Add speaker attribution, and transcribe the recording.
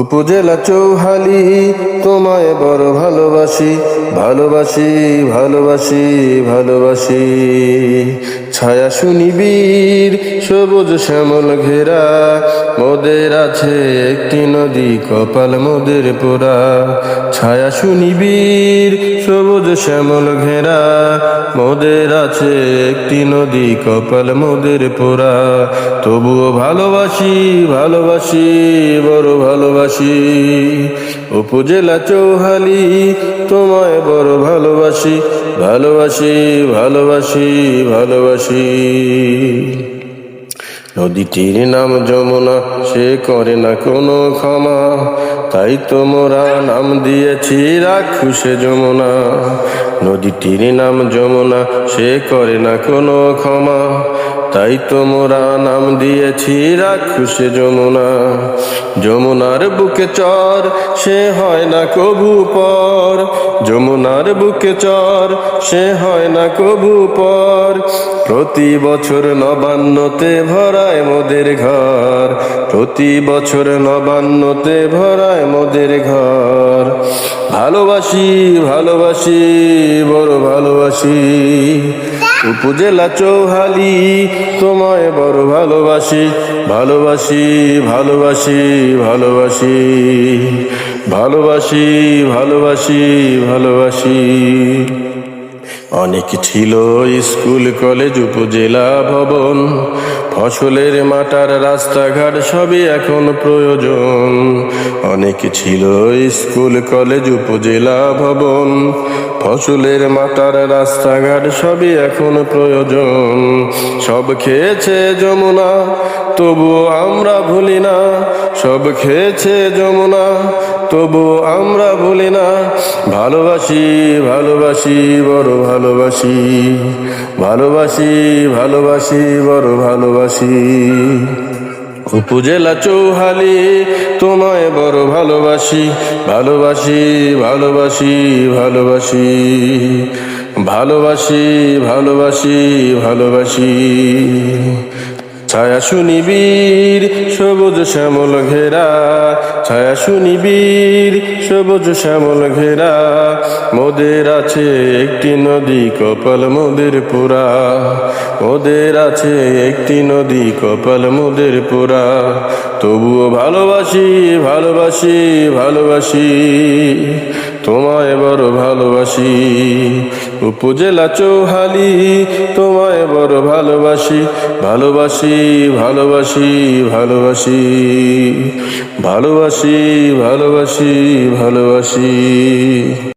Speaker 1: উপজেলা চৌহালি তোমায় বড় ভালোবাসি ভালোবাসি ভালোবাসি ভালোবাসি। ছায়া শুনিবীর সবুজ শ্যামল ঘেরা, মোদের আছে একটি নদী, কপাল মোদের পোড়া। ছায়া শুনিবীর সবুজ শ্যামল ঘেরা, মোদের আছে একটি নদী, কপাল মোদের পোড়া। তবুও ভালোবাসি ভালোবাসি, বড় ভালোবাসি। উপজেলা চৌহালি, তোমায় বড় ভালোবাসি ভালোবাসি ভালোবাসি ভালোবাসি। নদীটির নাম যমুনা সে করে না কোনো ক্ষমা। তাই তো মোরা নাম দিয়েছি রাক্ষুসে যমুনা। নদীটির নাম যমুনা, সে করে না কোনো ক্ষমা। তাই তো মোরা নাম দিয়েছি রাক্ষুসে যমুনা। যমুনার বুকে চর, সে হয় না কবু পর। যমুনার বুকে চর, সে হয় না কবু পর। প্রতি বছর নবান্নতে ভরায় মোদের ঘর। প্রতি বছর নবান্নতে ভরায় মোদের ঘর। ভালোবাসি ভালোবাসি, বড় ভালোবাসি। উপজেলা চৌহালি, তোমায় বড় ভালোবাসি। ভালোবাসি ভালোবাসি ভালোবাসি। ভালোবাসি ভালোবাসি ভালোবাসি। অনেক ছিল স্কুল, কলেজ, উপজেলা, ভবন। ফসলের মাটার রাস্তাঘাট সবই এখন প্রয়োজন। অনেক ছিল স্কুল, কলেজ, উপজেলা, ভবন। ফসলের মাটার রাস্তাঘাট সবই এখন প্রয়োজন। সব খেয়েছে যমুনা তবু আমরা ভুলি না। সব খেয়েছে যমুনা তবু আমরা ভুলি না। ভালোবাসি ভালোবাসি, বড় ভালোবাসি। ভালোবাসি ভালোবাসি, বড় ভালোবাসি। উপজেলা চৌহালি, তোমায় বড় ভালোবাসি। ভালোবাসি ভালোবাসি ভালোবাসি। ভালোবাসি ভালোবাসি ভালোবাসি। ছায়া শুনিবীর সবুজ শ্যামল ঘেরা ছায়া শুনিবীর সবুজ শ্যামল ঘেরা। মোদের আছে একটি নদী কপাল মোদের পুরা। মোদের আছে একটি নদী কপাল মোদের পুরা। তবুও ভালোবাসি ভালোবাসি ভালোবাসি। তোমায় বড় ভালোবাসি। উপজেলা চৌহালি তোমায় বড় ভালোবাসি ভালোবাসি ভালোবাসি ভালোবাসি ভালোবাসি ভালোবাসি ভালোবাসি।